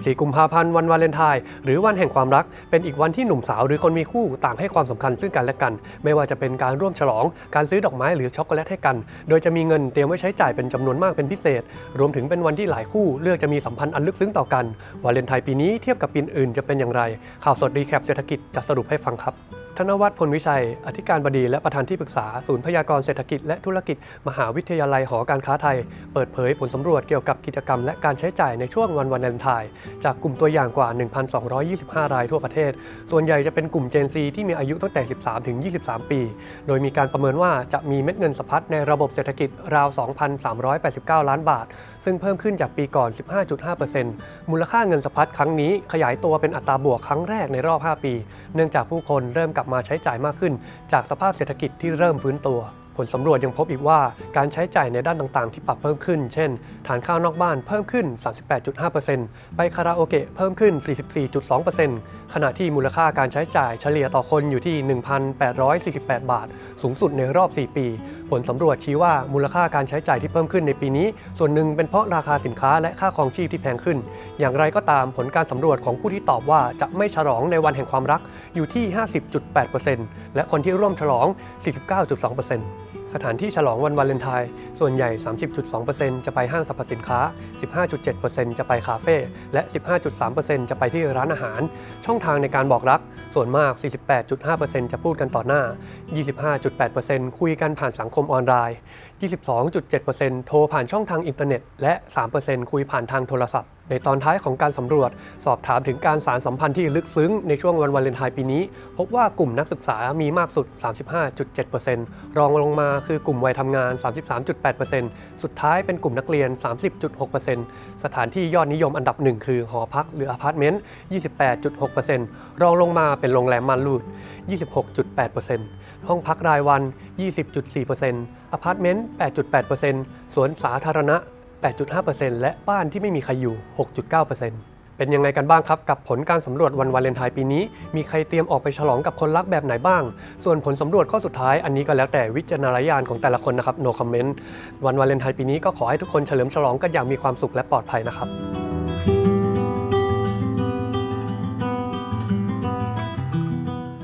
14 กุมภาพันธ์วันวาเลนไทน์หรือวันแห่งความรัก เป็นอีกวันที่หนุ่มสาวหรือคนมีคู่ต่างให้ความสำคัญซึ่งกันและกัน ไม่ว่าจะเป็นการร่วมฉลอง การซื้อดอกไม้หรือช็อกโกแลตให้กัน โดยจะมีเงินเตรียมไว้ใช้จ่ายเป็นจำนวนมากเป็นพิเศษ รวมถึงเป็นวันที่หลายคู่เลือกจะมีสัมพันธ์อันลึกซึ้งต่อกัน วาเลนไทน์ปีนี้เทียบกับปีอื่นจะเป็นอย่างไร ข่าวสดรีแคปเศรษฐกิจจะสรุปให้ฟังครับ ธนวัฒน์พลวิชัย อธิการบดีและประธานที่ปรึกษา ศูนย์พยากรณ์เศรษฐกิจและธุรกิจ มหาวิทยาลัยหอการค้าไทย เปิดเผยผลสำรวจเกี่ยวกับกิจกรรมและการใช้จ่ายในช่วงวันวันเลนไทน์จากกลุ่มตัวอย่างกว่า 1,225 รายทั่วประเทศ ส่วนใหญ่จะเป็นกลุ่ม Gen Z ที่มีอายุตั้งแต่ 13 ถึง 23 ปี โดยมีการประเมินว่าจะมีเม็ดเงินสะพัดในระบบเศรษฐกิจราว 2,389 ล้านบาท ซึ่งเพิ่มขึ้นจากปีก่อน 15.5%มูลค่าเงินสะพัดครั้งนี้ขยายตัวเป็นอัตราบวกครั้งแรกในรอบ 5 ปี เนื่องจากผู้คนเริ่มกลับมาใช้จ่ายมากขึ้น จากสภาพเศรษฐกิจที่เริ่มฟื้นตัว ผลสำรวจยังพบอีกว่าการใช้จ่ายในด้านต่างๆ ที่ปรับเพิ่มขึ้น เช่น ทานข้าวนอกบ้านเพิ่มขึ้น 38.5%ไปคาราโอเกะเพิ่มขึ้น 44.2%ขณะที่มูลค่าการใช้จ่ายเฉลี่ยต่อคนอยู่ที่ 1,848 บาท สูงสุดในรอบ 4 ปี ผลสำรวจชี้ว่ามูลค่าการใช้จ่ายที่เพิ่มขึ้นในปีนี้ ส่วนหนึ่งเป็นเพราะราคาสินค้าและค่าครองชีพที่แพงขึ้น อย่างไรก็ตามผลการสำรวจของผู้ที่ตอบว่าจะไม่ฉลองในวันแห่งความรักอยู่ที่ 50.8%และคนที่ร่วมฉลอง 49.2% สถานที่ฉลองวันวาเลนไทน์ส่วนใหญ่ 30.2%จะไปห้างสรรพสินค้า 15.7%จะไปคาเฟ่ และ 15.3%จะไปที่ร้านอาหาร ช่องทางในการบอกรัก ส่วนมาก 48.5%จะพูดกันต่อหน้า 25.8%คุยกันผ่านสังคมออนไลน์ 22.7%โทรผ่านช่องทางอินเทอร์เน็ต และ 3%คุยผ่านทางโทรศัพท์ ในตอนท้ายของการสำรวจ สอบถามถึงการสารสัมพันธ์ที่ลึกซึ้งในช่วงวันวาเลนไทน์ปีนี้ พบว่ากลุ่มนักศึกษามีมากสุด 35.7%รองลงมาคือกลุ่มวัยทำงาน 33.8%สุดท้ายเป็นกลุ่มนักเรียน 30.6%สถานที่ยอดนิยมอันดับหนึ่งคือหอพักหรืออพาร์ตเมนต์ 28.6%รองลงมาเป็นโรงแรมมานรูด 26.8%ห้องพักรายวัน 20.4%อพาร์ตเมนต์ 8.8%สวนสาธารณะ 8.5%และบ้านที่ไม่มีใครอยู่ 6.9%เป็นยังไงกันบ้างครับ กับผลการสำรวจวันวาเลนไทน์ปีนี้ มีใครเตรียมออกไปฉลองกับคนรักแบบไหนบ้าง ส่วนผลสำรวจข้อสุดท้ายอันนี้ก็แล้วแต่วิจารณญาณของแต่ละคนนะครับ no comment วันวาเลนไทน์ปีนี้ก็ขอให้ทุกคนเฉลิมฉลองกันอย่างมีความสุขและปลอดภัยนะครับ